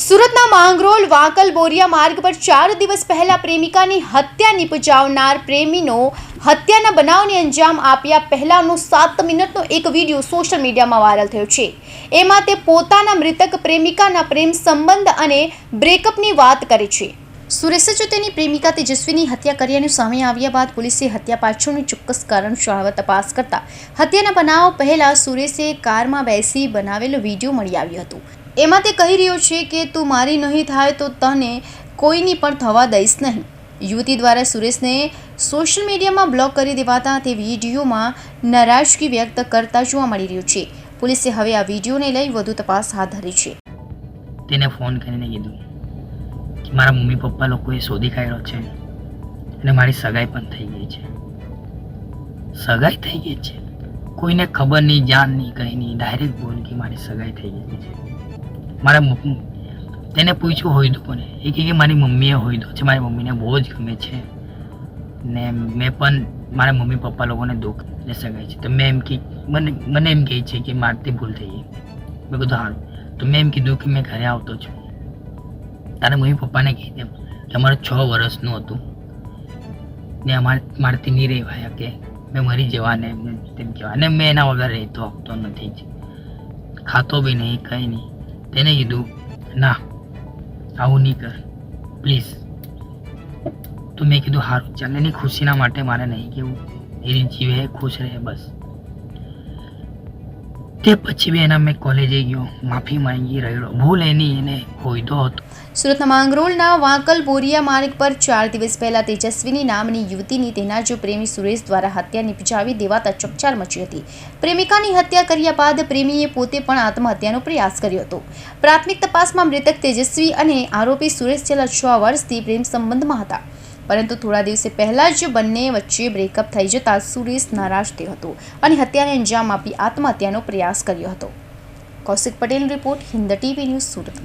સુરતના માંગરોળ વાંકલ બોરિયા માર્ગ પર ચાર દિવસ પહેલા પ્રેમિકાની હત્યા નિપજાવનાર પ્રેમીનો હત્યાના બનાવને અંજામ આપ્યા પહેલાનો સાત મિનિટનો એક વીડિયો સોશિયલ મીડિયામાં વાયરલ થયો છે. એમાં તે પોતાના મૃતક પ્રેમિકાના પ્રેમ સંબંધ અને બ્રેકઅપની વાત કરે છે. સુરેશે જો તેની પ્રેમિકા તેજસ્વીની હત્યા કર્યાનું સામે આવ્યા બાદ પોલીસે હત્યા પાછળનું ચોક્કસ કારણ જાણવા તપાસ કરતા હત્યાના બનાવ પહેલા સુરેશે કારમાં બેસી બનાવેલો વીડિયો મળી આવ્યો હતો. એમાં તે કહી રહ્યો છે કે તું મારી નહીં થાય તો તને કોઈની પણ થવા દઈશ નહીં. યુવતી દ્વારા સુરેશને સોશિયલ મીડિયામાં બ્લોક કરી દેવાતા તે વિડીયોમાં નારાજગી વ્યક્ત કરતા જોવા મળી રહ્યું છે. પોલીસે હવે આ વિડીયોને લઈ વધુ તપાસ હાથ ધરી છે. તેને ફોન કરીને કીધું કે મારા મમ્મી પપ્પા લોકોએ શોધી કાઢ્યો છે અને મારી સગાઈ પણ થઈ ગઈ છે. સગાઈ થઈ ગઈ છે? કોઈને ખબર નહીં, જાણ નહીં, કંઈ નહીં ડાયરેક્ટ બોલ કે મારી સગાઈ થઈ ગઈ છે. મારા તેને પૂછ્યું હોય કોને? એ કહે કે મારી મમ્મીએ હોય છે મારી મમ્મીને બહુ જ ગમે છે. ને મેં પણ મારા મમ્મી પપ્પા લોકોને દુઃખ ને સગાઈ છે. તો મેં એમ કે, મને મને એમ કહે છે કે મારથી ભૂલ થઈ ગઈ. મેં કીધું સારું તો મેં એમ કીધું કે મેં ઘરે આવતો છું. તારા મમ્મી પપ્પાને કહી દે. અમારે છ વર્ષનું હતું. ને અમારે મારતી નહીં રહેવાયા કે, મેં મરી જવાને તેમ કહેવાય. અને મેં એના વગર રહેતો આપતો નથી જ. ખાતો બી નહીં, કંઈ નહીં. તેને કીધું ના આવું નહીં કર પ્લીઝ તો મેં કીધું સારું ચાલે એની ખુશીના માટે મારે નહીં કેવું એની જીવે ખુશ રહે બસ તે પછી બી એના કોલેજે ગયો, માફી માંગી રહ્યો, ભૂલ એની એને હોઈતો હતો. સુરતના માંગરોળના વાંકલ બોરિયા માર્ગ પર ચાર દિવસ પહેલા તેજસ્વીની નામની યુવતીની તેના જો પ્રેમી સુરેશ દ્વારા હત્યા નિપજાવી દેવાતા ચકચાર મચી હતી. પ્રેમિકાની હત્યા કર્યા બાદ પ્રેમીએ પોતે પણ આત્મહત્યાનો પ્રયાસ કર્યો હતો. પ્રાથમિક તપાસમાં મૃતક તેજસ્વી અને આરોપી સુરેશ છેલ્લા છ વર્ષથી પ્રેમ સંબંધમાં હતા. પરંતુ થોડા દિવસે પહેલાં જ બંને વચ્ચે બ્રેકઅપ થઈ જતા સુરેશ નારાજ થયો હતો અને હત્યાને અંજામ આપી આત્મહત્યાનો પ્રયાસ કર્યો હતો. Kaushik Patel report Hind TV news Surat.